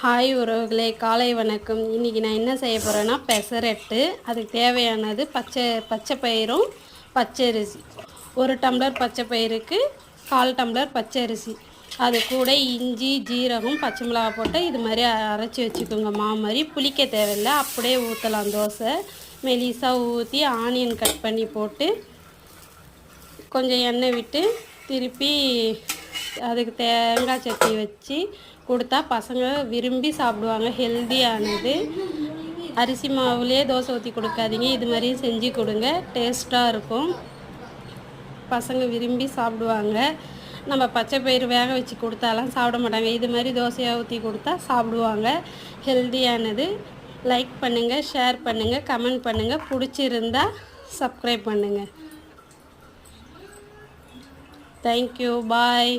Hi உறவுகளே காலை வணக்கம். இன்றைக்கி நான் என்ன செய்ய போகிறேன்னா பெசரட்டு. அதுக்கு தேவையானது பச்சை பச்சை பயிரும் பச்சரிசி ஒரு டம்ளர் பச்சை பயிருக்கு கால் டம்ளர் பச்சரிசி அது கூட இஞ்சி ஜீரகம் பச்சை மிளகா போட்டு இது மாதிரி அரைச்சி வச்சுக்கோங்க. மா மாதிரி புளிக்க தேவையில்லை. அப்படியே ஊற்றலாம் தோசை. மெலிசாக ஊற்றி ஆனியன் கட் பண்ணி போட்டு கொஞ்சம் எண்ணெய் விட்டு திருப்பி அதுக்கு தேங்காய் சட்னி வச்சு கொடுத்தா பசங்க விரும்பி சாப்பிடுவாங்க ஹெல்த்தியானது. அரிசி மாவுலேயே தோசை ஊற்றி கொடுக்காதீங்க இது மாதிரியும் செஞ்சு கொடுங்க டேஸ்ட்டாக இருக்கும். பசங்க விரும்பி சாப்பிடுவாங்க. நம்ம பச்சை பயிறு வேக வச்சு கொடுத்தாலாம் சாப்பிட மாட்டாங்க. இது மாதிரி தோசையாக ஊற்றி கொடுத்தா சாப்பிடுவாங்க ஹெல்த்தியானது. லைக் பண்ணுங்கள் ஷேர் பண்ணுங்கள் கமெண்ட் பண்ணுங்கள் பிடிச்சிருந்தா சப்ஸ்கிரைப் பண்ணுங்கள் தேங்க்யூ பாய்